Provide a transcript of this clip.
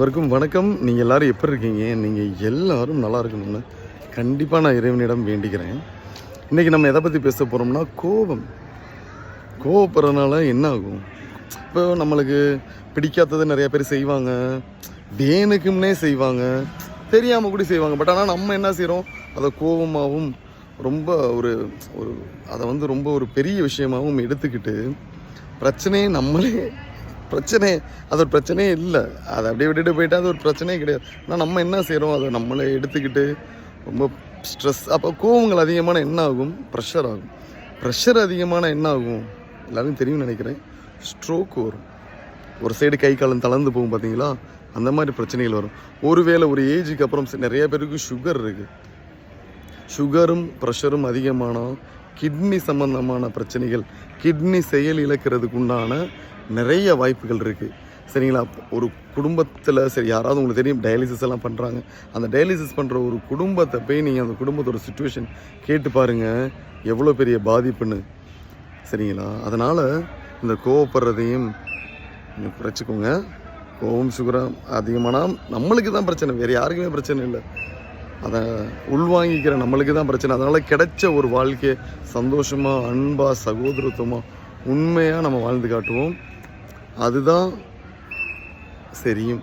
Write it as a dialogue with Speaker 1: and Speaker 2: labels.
Speaker 1: வரைக்கும் வணக்கம். நீங்கள் எல்லோரும் எப்படி இருக்கீங்க? நீங்கள் எல்லோரும் நல்லா இருக்கணும்னு கண்டிப்பாக நான் இறைவனிடம் வேண்டிக்கிறேன். இன்றைக்கி நம்ம எதை பற்றி பேச போகிறோம்னா கோபம். கோவப்படுறதுனால என்ன ஆகும்? இப்போ நம்மளுக்கு பிடிக்காததை நிறைய பேர் செய்வாங்க. வேணுக்கும்னே செய்வாங்க. தெரியாமல் கூட செய்வாங்க. பட் ஆனால் நம்ம என்ன செய்கிறோம் அதை கோபமாகவும் ரொம்ப ஒரு ஒரு அதை வந்து ரொம்ப ஒரு பெரிய விஷயமாகவும் எடுத்துக்கிட்டு பிரச்சனையை நம்மளே பிரச்சனை அது ஒரு பிரச்சனையே இல்லை. அதை அப்படியே விட்டுட்டு போயிட்டா அது ஒரு பிரச்சனையே கிடையாது. ஆனால் நம்ம என்ன செய்கிறோம் அதை நம்மளே எடுத்துக்கிட்டு ரொம்ப ஸ்ட்ரெஸ் அப்போ கோவங்கள் அதிகமான என்ன ஆகும் ப்ரெஷர் ஆகும். ப்ரெஷர் அதிகமான என்ன ஆகும் எல்லாருக்கும் தெரியும்னு நினைக்கிறேன். ஸ்ட்ரோக் வரும். ஒரு சைடு கை காலம் தளர்ந்து போகும் பார்த்தீங்களா அந்த மாதிரி பிரச்சனைகள் வரும். ஒருவேளை ஒரு ஏஜுக்கு அப்புறம் நிறைய பேருக்கு சுகர் இருக்குது சுகரும் ப்ரெஷரும் அதிகமானால் கிட்னி சம்பந்தமான பிரச்சனைகள் கிட்னி செயல் இழக்கிறதுக்கு உண்டான நிறைய வாய்ப்புகள் இருக்குது சரிங்களா? ஒரு குடும்பத்தில் சரி யாராவது உங்களுக்கு தெரியும் டயாலிசிஸ் எல்லாம் பண்ணுறாங்க அந்த டயாலிசிஸ் பண்ணுற ஒரு குடும்பத்தை போய் நீங்கள் அந்த குடும்பத்தோட சுச்சுவேஷன் கேட்டு பாருங்கள் எவ்வளோ பெரிய பாதிப்புன்னு. சரிங்களா? அதனால் இந்த கோவப்படுறதையும் நீங்கள் குறைச்சிக்கோங்க. கோவம் சுகரம் அதிகமானால் நம்மளுக்கு தான் பிரச்சனை வேறு யாருக்குமே பிரச்சனை இல்லை. அதை உள்வாங்கிக்கிற நம்மளுக்கு தான் பிரச்சனை. அதனால் கிடைச்ச ஒரு வாழ்க்கையை சந்தோஷமாக அன்பாக சகோதரத்துவமாக உண்மையாக நம்ம வாழ்ந்து காட்டுவோம். அதுதான் சரியும்.